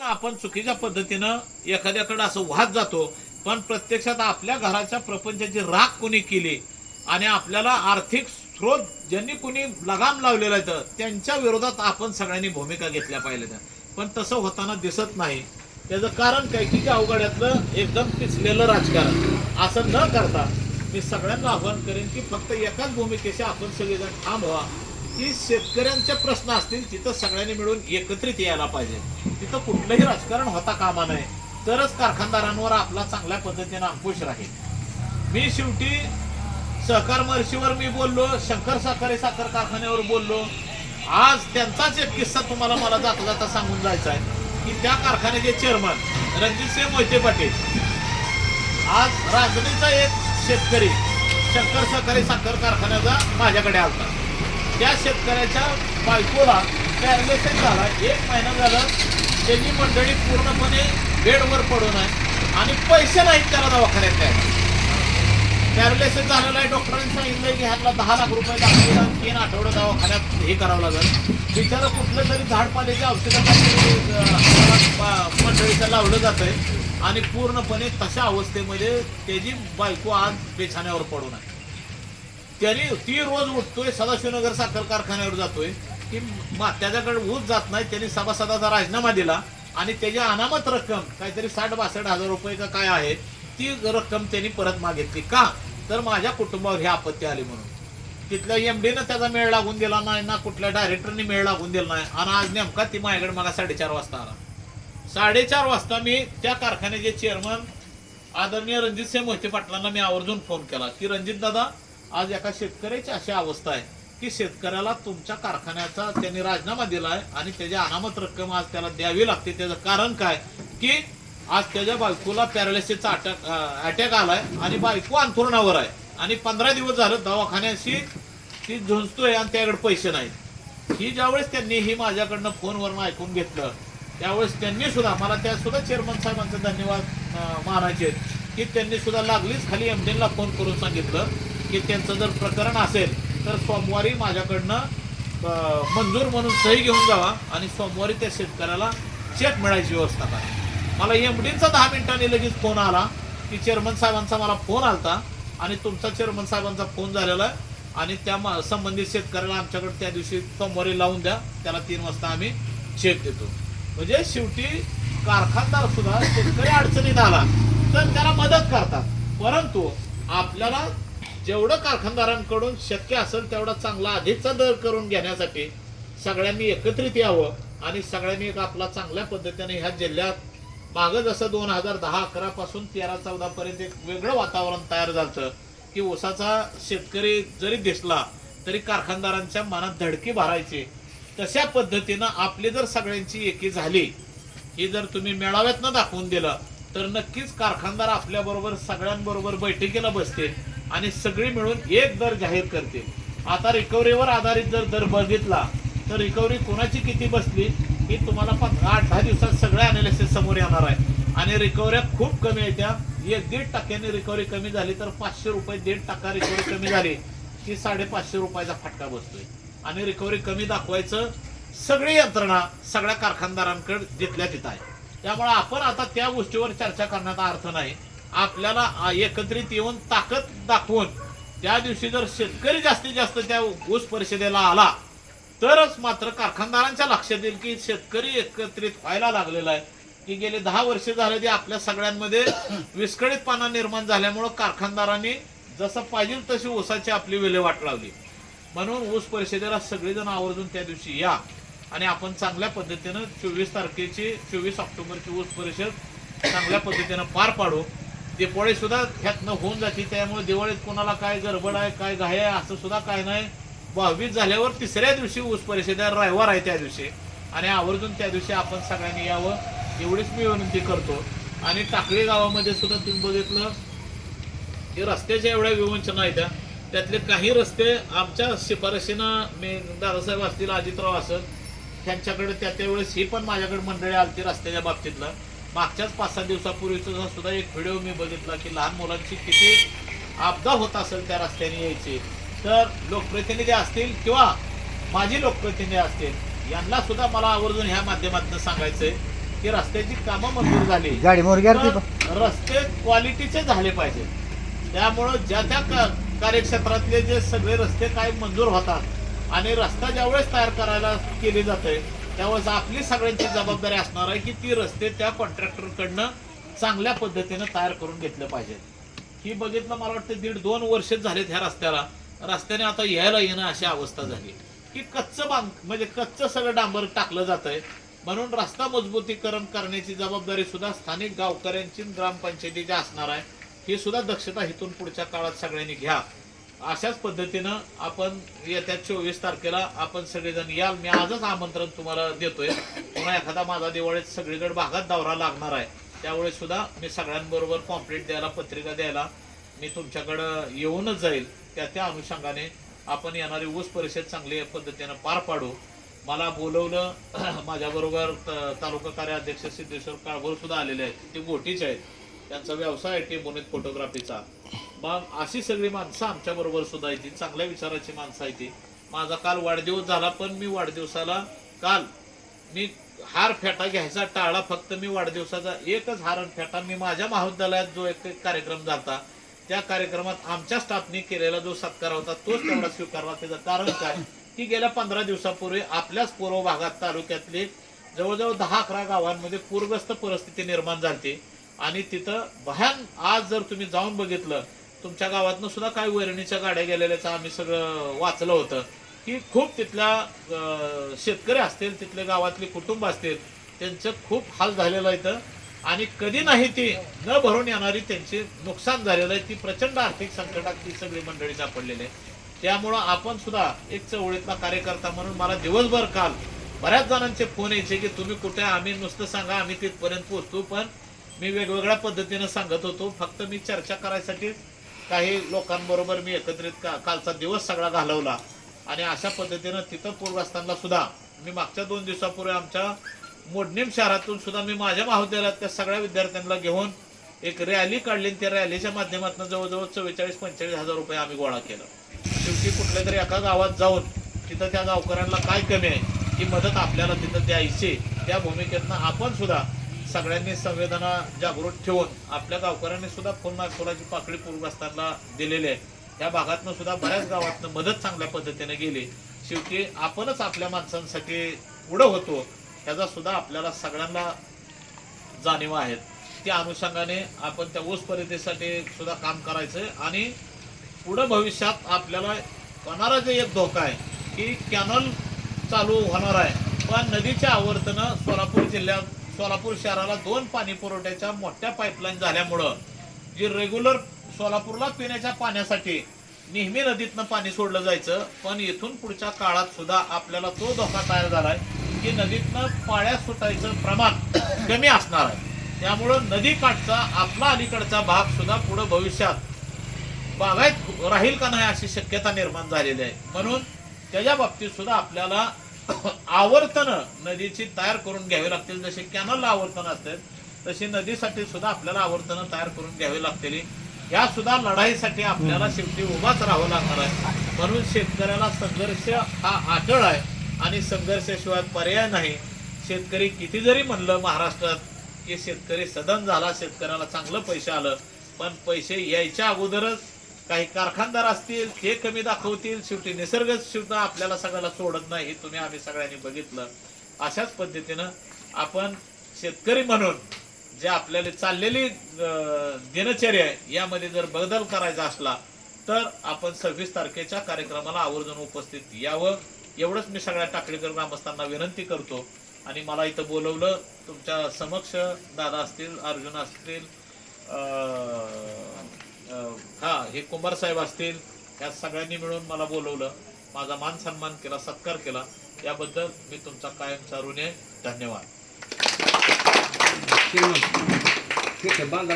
आपण चुकीच्या पद्धतीनं एखाद्याकडे असं वाहत जातो पण प्रत्यक्षात आपल्या घराच्या प्रपंचाची राख कोणी केली आणि आपल्याला आर्थिक स्रोत ज्यांनी कोणी लगाम लावलेला आहे तर त्यांच्या विरोधात आपण सगळ्यांनी भूमिका घेतल्या पाहिजेत पण तसं होताना दिसत नाही. त्याचं कारण काय? की त्या अवघड्यातलं एकदम पिचलेलं राजकारण. असं न करता मी सगळ्यांना आव्हान करेन की फक्त एकाच भूमिकेशी आपण सगळेजण थांबवा की शेतकऱ्यांचे प्रश्न असतील तिथं सगळ्यांनी मिळून एकत्रित यायला पाहिजे. इथं कुठलंही राजकारण होता कामा नये. तरच कारखानदारांवर आपला चांगल्या पद्धतीने अंकुश राहील. मी शेवटी सहकार महर्षीवर मी बोललो शंकर साखरे साखर कारखान्यावर बोललो. आज त्यांचाच एक किस्सा तुम्हाला मला जाता जाता सांगून जायचा आहे की त्या कारखान्याचे चेअरमन रणजितसिंह मोहिते पाटील. आज राजणीचा एक शेतकरी शंकर सहकारी साखर कारखान्याचा माझ्याकडे आलता. त्या शेतकऱ्याच्या बायकोला पॅरालिसिस झाला. एक महिना झाला त्यांनी मंडळी पूर्णपणे बेडवर पडून आहे. आणि पैसे नाहीत त्याला दवाखान्यात द्यायला. पॅरालिसिस झालेला आहे. डॉक्टरांनी सांगितलंय की ह्यातला दहा लाख रुपये दाखवला तीन आठवडं दवाखान्यात हे करावं लागेल. बिचारा कुठलं तरी झाडपाल्याच्या औषधासाठी मंडळीचं लावलं जात आहे आणि पूर्णपणे तशा अवस्थेमध्ये त्याची बायको आज बेछाण्यावर पडून आहे. त्याने ती रोज उठतोय सदाशिवनगर साखर कारखान्यावर जातोय. की मा- त्याच्याकडे ऊस जात नाही त्यांनी सभासदाचा राजीनामा दिला आणि त्याची अनामत रक्कम काहीतरी साठ बासष्ट हजार रुपये का काय आहे ती रक्कम त्यांनी परत मागितली का? तर माझ्या कुटुंबावर ही आपत्ती आली म्हणून. तिथल्या एम डीनं त्याचा मेळ लागून दिला नाही ना कुठल्या डायरेक्टरनी मेळ लागून दिला नाही. आणि आज नेमका ती माझ्याकडे मला साडेचार वाजता आला. साडेचार वाजता मी त्या कारखान्याचे चेअरमन आदरणीय रणजितसिंह मोहिते पाटलांना मी आवर्जून फोन केला की रणजित दादा आज एका शेतकऱ्याची अशी अवस्था आहे. की शेतकऱ्याला तुमच्या कारखान्याचा त्यांनी राजीनामा दिलाय आणि त्याची अनामत रक्कम आज त्याला द्यावी लागते. त्याचं कारण काय? की आज त्याच्या बायकोला पॅरालिसिसचा अटॅक अटॅक आलाय आणि बायको अंथरुणावर आहे. आणि पंधरा दिवस झालं दवाखान्याशी ती झुंजतोय आणि त्याकडे पैसे नाहीत. ही ज्यावेळेस त्यांनी ही माझ्याकडनं फोनवरनं ऐकून घेतलं त्यावेळेस त्यांनी सुद्धा मला त्या सुद्धा चेअरमन साहेबांचे धन्यवाद मानायचे आहेत की त्यांनी सुद्धा लागलीच खाली एमडीला फोन करून सांगितलं की त्यांचं जर प्रकरण असेल तर सोमवारी माझ्याकडनं मंजूर म्हणून सही घेऊन जावा आणि सोमवारी त्या शेतकऱ्याला चेक मिळायची व्यवस्था करा. मला एम एमडीचा दहा मिनिटांनी लगेच फोन आला की चेअरमन साहेबांचा मला फोन आलता आणि तुमचा चेअरमन साहेबांचा फोन झालेला आहे आणि त्या मा- संबंधित शेतकऱ्याला आमच्याकडे त्या दिवशी सोमवारी लावून द्या त्याला तीन वाजता आम्ही चेक देतो. म्हणजे शेवटी कारखानदार सुद्धा शेतकरी अडचणीत आला तर त्याला मदत करतात. परंतु आपल्याला जेवढं कारखानदारांकडून शक्य असेल तेवढा चांगला आधीचा दर करून घेण्यासाठी सगळ्यांनी एकत्रित यावं आणि सगळ्यांनी एक आपला चांगल्या पद्धतीने ह्या जिल्ह्यात मागं जसं दोन हजार दहा अकरा पासून तेरा चौदा पर्यंत एक वेगळं वातावरण तयार झालं की ऊसाचा शेतकरी जरी दिसला तरी कारखानदारांच्या मनात धडकी भरायची. तशा पद्धतीनं आपली जर सगळ्यांची एकी झाली ही जर तुम्ही मेळाव्यातनं दाखवून दिलं तर नक्कीच कारखानदार आपल्याबरोबर सगळ्यांबरोबर बैठकीला बसतील. आणि सगळी मिळून एक दर जाहीर करते आता रिकव्हरीवर आधारित जर दर बघितला तर रिकव्हरी कोणाची किती बसली ही तुम्हाला पंधरा आठ दहा दिवसात सगळ्या अनालिसिस समोर येणार आहे. आणि रिकव्हऱ्या खूप कमी आहेत त्या. एक दीड टक्क्याने रिकव्हरी कमी झाली तर पाचशे रुपये दीड टक्का रिकव्हरी कमी झाली की साडेपाचशे रुपयाचा फटका बसतोय. आणि रिकव्हरी कमी दाखवायचं सगळी यंत्रणा सगळ्या कारखानदारांकडे जिथल्या तिथं आहे. त्यामुळे आपण आता त्या गोष्टीवर चर्चा करण्याचा अर्थ नाही. आपल्याला एकत्रित येऊन ताकद दाखवून त्या दिवशी जर शेतकरी जास्तीत जास्त त्या ऊस परिषदेला आला तरच मात्र कारखानदारांच्या लक्षात येईल की शेतकरी एकत्रित व्हायला लागलेला आहे. की गेले दहा वर्ष झाले ते आपल्या सगळ्यांमध्ये विस्कळीतपणा निर्माण झाल्यामुळं कारखानदारांनी जसं पाहिजे तशी ऊसाची आपली विल्हेवाट लावली. म्हणून ऊस परिषदेला सगळेजण आवर्जून त्या दिवशी या. आणि आपण चांगल्या पद्धतीनं चोवीस तारखेची चोवीस ऑक्टोबरची ऊस परिषद चांगल्या पद्धतीनं पार पाडू. दिवाळी सुद्धा ह्यातनं होऊन जाते त्यामुळे दिवाळीत कोणाला काय गडबड आहे काय घाय आहे असं सुद्धा काय नाही. बावीस झाल्यावर तिसऱ्या दिवशी ऊस परिषद आहे, रविवार आहे त्या दिवशी. आणि आवर्जून त्या दिवशी आपण सगळ्यांनी यावं एवढीच मी विनंती करतो. आणि टाकळी गावामध्ये सुद्धा तुम्ही बघितलं की रस्त्याच्या एवढ्या विवंचना आहेत. त्यातले काही रस्ते आमच्या शिफारशीनं मी दादासाहेब असतील अजितराव असत त्यांच्याकडे त्या त्यावेळेस ही पण माझ्याकडे मंडळी आलती रस्त्याच्या बाबतीतलं. मागच्याच पाच सहा दिवसापूर्वीचा सुद्धा एक व्हिडिओ मी बघितला की लहान मुलांची किती आपदा होत असेल त्या रस्त्याने यायची तर लोकप्रतिनिधी असतील किंवा माझी लोकप्रतिनिधी असतील यांना सुद्धा मला आवर्जून ह्या माध्यमातून सांगायचंय की रस्त्याची कामं मंजूर झाली. रस्ते क्वालिटीचे झाले पाहिजे. त्यामुळं ज्या त्या कार्यक्षेत्रातले जे सगळे रस्ते काय मंजूर होतात आणि रस्ता ज्यावेळेस तयार करायला केले जाते त्यावेळेस आपली सगळ्यांची जबाबदारी असणार आहे की ती रस्ते त्या कॉन्ट्रॅक्टरकडनं चांगल्या पद्धतीनं तयार करून घेतले पाहिजेत. ही बघितलं मला वाटतं दीड दोन वर्षच झालेत ह्या रस्त्याला. रस्त्याने आता यायला येणं अशी अवस्था झाली. की कच्चं बांध म्हणजे कच्चं सगळं डांबर टाकलं जातंय. म्हणून रस्ता मजबूतीकरण करण्याची जबाबदारी सुद्धा स्थानिक गावकऱ्यांची ग्रामपंचायतीची असणार आहे. ही सुद्धा दक्षता इथून पुढच्या काळात सगळ्यांनी घ्या. अशाच पद्धतीनं आपण येत्या चोवीस तारखेला आपण सगळेजण याल. मी आजच आमंत्रण तुम्हाला देतोय. पुन्हा एखादा माझा दिवाळीत सगळीकडे भागात दौरा लागणार आहे. त्यावेळेस सुद्धा मी सगळ्यांबरोबर कॉम्प्लेट द्यायला पत्रिका द्यायला मी तुमच्याकडं येऊनच जाईल. त्या त्या अनुषंगाने आपण येणारी ऊस परिषद चांगली पद्धतीनं पार पाडू. मला बोलवलं माझ्याबरोबर तालुका कार्याध्यक्ष सिद्धेश्वर काळभोर सुद्धा आलेले आहेत. ते गोटीचे आहेत. त्यांचा व्यवसाय आहे टी मुनीत फोटोग्राफीचा मग अशी सगळी माणसं आमच्याबरोबर सुद्धा येतील चांगल्या विचाराची माणसं आहे ती. माझा काल वाढदिवस झाला पण मी वाढदिवसाला काल मी हार फेटा घ्यायचा टाळा फक्त मी वाढदिवसाचा एकच हार फेटा मी माझ्या महाविद्यालयात जो एक कार्यक्रम झाला त्या कार्यक्रमात आमच्या स्टाफने केलेला जो सत्कार होता तोच तेवढा स्वीकारला त्याचं कारण काय? की गेल्या पंधरा दिवसापूर्वी आपल्याच पूर्व भागात तालुक्यातले जवळजवळ दहा अकरा गावांमध्ये पूरग्रस्त परिस्थिती निर्माण झाली आणि तिथं भयान आज जर तुम्ही जाऊन बघितलं तुमच्या गावातनं सुद्धा काही वैरणीच्या गाड्या गेलेल्याचं आम्ही सगळं वाचलं होतं. की खूप तिथल्या शेतकरी असतील तिथले गावातले कुटुंब असतील त्यांचं खूप हाल झालेलं आहे तर आणि कधी नाही ती न भरून येणारी त्यांचे नुकसान झालेलं आहे ती प्रचंड आर्थिक संकटात ती सगळी मंडळी सापडलेली आहे. त्यामुळं आपण सुद्धा एक चवळीतला कार्यकर्ता म्हणून मला दिवसभर काल बऱ्याच जणांचे फोन यायचे की तुम्ही कुठे आम्ही नुसतं सांगा आम्ही तिथपर्यंत पोहोचतो पण मी वेगवेगळ्या पद्धतीनं सांगत होतो. फक्त मी चर्चा करायसाठी काही लोकांबरोबर मी एकत्रित का कालचा दिवस सगळा घालवला. आणि अशा पद्धतीनं तिथं पूरग्रस्तांना सुद्धा मी मागच्या दोन दिवसापूर्वी आमच्या मोडणीम शहरातून सुद्धा मी माझ्या महाविद्यालयातल्या सगळ्या विद्यार्थ्यांना घेऊन एक रॅली काढली आणि त्या रॅलीच्या माध्यमातून जवळजवळ चव्वेचाळीस पंचेचाळीस हजार रुपये आम्ही गोळा केलं. शेवटी कुठल्या तरी एका गावात जाऊन तिथं त्या गावकऱ्यांना काय कमी आहे ही मदत आपल्याला तिथं द्यायची त्या भूमिकेतनं आपण सुद्धा सगळ्यांनी संवेदना जागृत ठेवून आपल्या गावकऱ्यांनी सुद्धा फोन सोलाची पाकळी पूरग्रस्तांना दिलेली आहे. त्या भागातनं सुद्धा बऱ्याच गावातनं मदत चांगल्या पद्धतीने गेली. शेवटी आपणच आपल्या माणसांसाठी पुढं होतो ह्याचा सुद्धा आपल्याला सगळ्यांना जाणीव आहेत त्या अनुषंगाने आपण त्या ऊस परिषदेसाठी सुद्धा काम करायचं आणि पुढं भविष्यात आपल्याला होणारा जे एक धोका आहे की कॅनल चालू होणार आहे. पण नदीच्या आवर्तनं सोलापूर जिल्ह्यात सोलापूर शहराला दोन पाणी पुरवठ्याच्या मोठ्या पाईपलाईन झाल्यामुळं जी रेग्युलर सोलापूरला पिण्याच्या पाण्यासाठी नेहमी नदीतनं पाणी सोडलं जायचं पण इथून पुढच्या काळात सुद्धा आपल्याला तो धोका तयार झालाय की नदीतनं पाळ्या सुटायचं प्रमाण कमी असणार आहे. त्यामुळं नदीकाठचा आपला अलीकडचा भाग सुद्धा पुढे भविष्यात बागायत राहील का नाही अशी शक्यता निर्माण झालेली आहे. म्हणून त्याच्या बाबतीत सुद्धा आपल्याला आवर्तनं नदीची तयार करून घ्यावी लागतील. जसे कॅनलला आवर्तन असतात तशी नदीसाठी सुद्धा आपल्याला आवर्तनं तयार करून घ्यावी लागतील. या सुद्धा लढाईसाठी आपल्याला शेवटी उभाच राहावं लागणार आहे. म्हणून शेतकऱ्याला संघर्ष हा अटळ आहे आणि संघर्षाशिवाय पर्याय नाही. शेतकरी किती जरी म्हणलं महाराष्ट्रात की शेतकरी सदन झाला शेतकऱ्याला चांगलं पैसे आलं पण पैसे यायच्या अगोदरच काही कारखानदार असतील ते कमी दाखवतील शेवटी निसर्ग सुद्धा आपल्याला सगळ्याला सोडत नाही हे तुम्ही आम्ही सगळ्यांनी बघितलं. अशाच पद्धतीनं आपण शेतकरी म्हणून जे आपल्याला चाललेली दिनचर्या आहे यामध्ये जर बदल करायचा असला तर आपण सव्वीस तारखेच्या कार्यक्रमाला आवर्जून उपस्थित यावं. एवढंच मी सगळ्या टाकळीकर ग्रामस्थांना विनंती करतो. आणि मला इथं बोलवलं तुमच्या समक्ष दादा असतील अर्जुन असतील हा हे कुंभार साहेब असतील या सगळ्यांनी मिळून मला बोलवलं. माझा मान सन्मान केला सत्कार केला. याबद्दल मी तुमचा कायमचा ऋण आहे. धन्यवाद. ठीक आहे बांधा